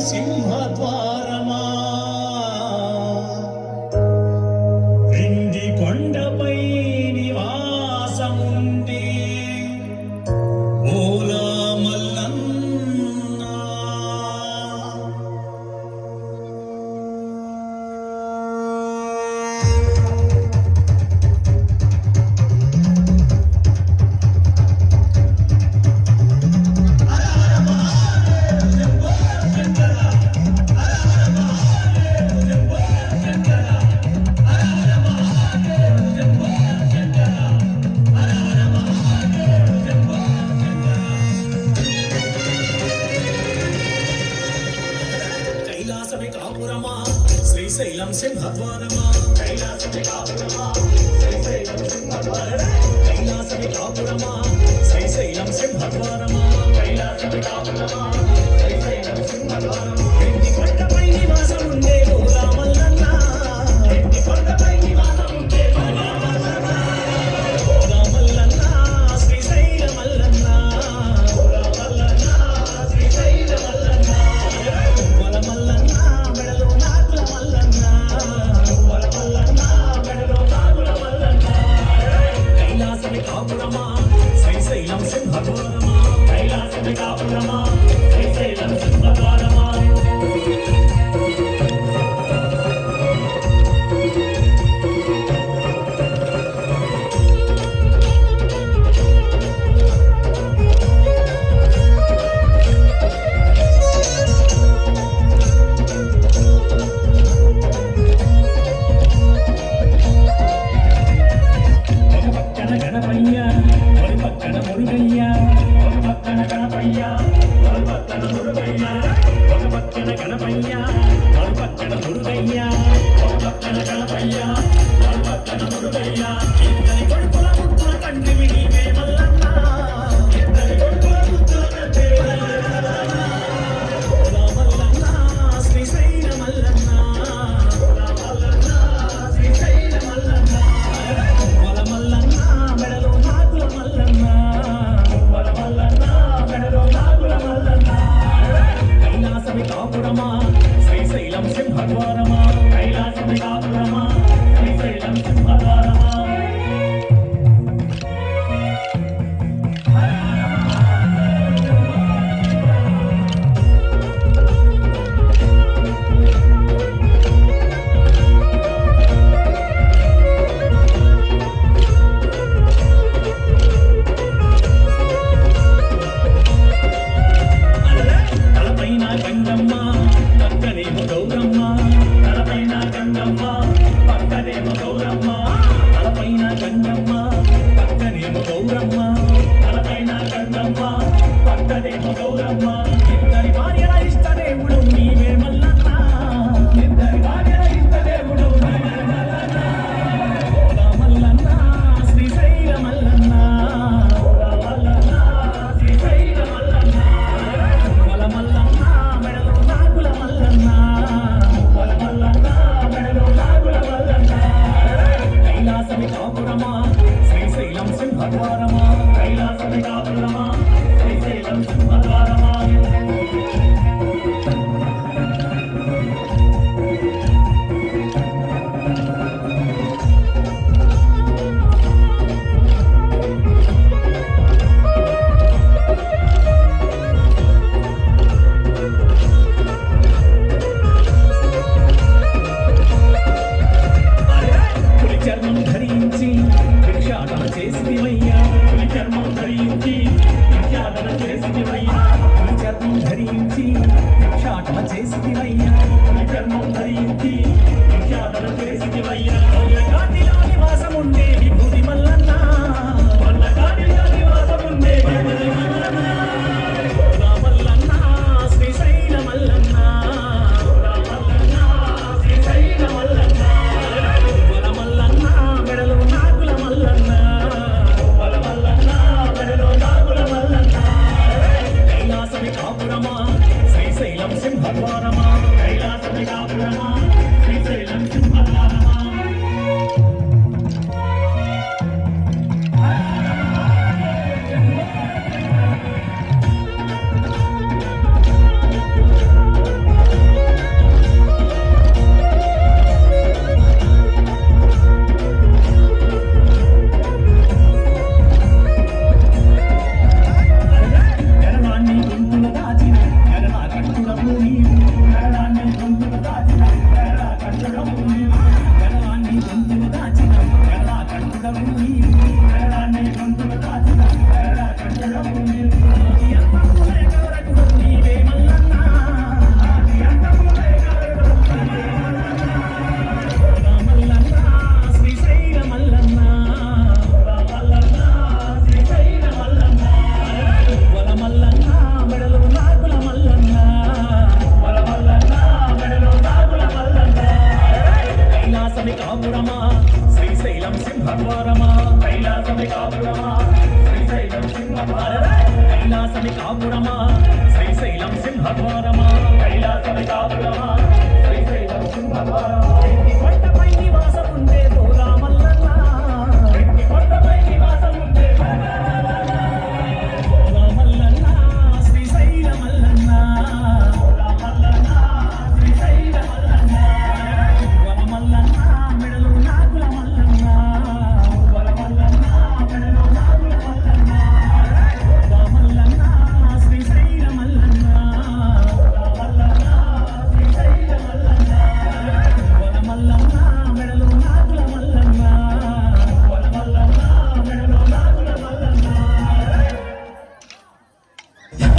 సింహద్వార కైలాస విఠాపురమా శ్రీశైలం సింహద్వారమా? కైలాస విఠాపురమా கணபதியா ஒரு பக்கன முருகையா ஒரு பக்கன கணபதியா ஒரு பக்கன గణపయ్యా పక్కన దుర్గయ్యా పక్కన గణపయ్యా Kailam Shimha Dwarama Kailasa Vidapurama pra mão. చేసి Thank you. கைலாசமே காபுரமா శ్రీశైలం సింహద్వారమా కైలాసమే కాపురమా శ్రీశైలం సింహద్వారమా కైలాసమే కాపురమా శ్రీశైలం సింహద్వారమా కొండపై నివాసముందే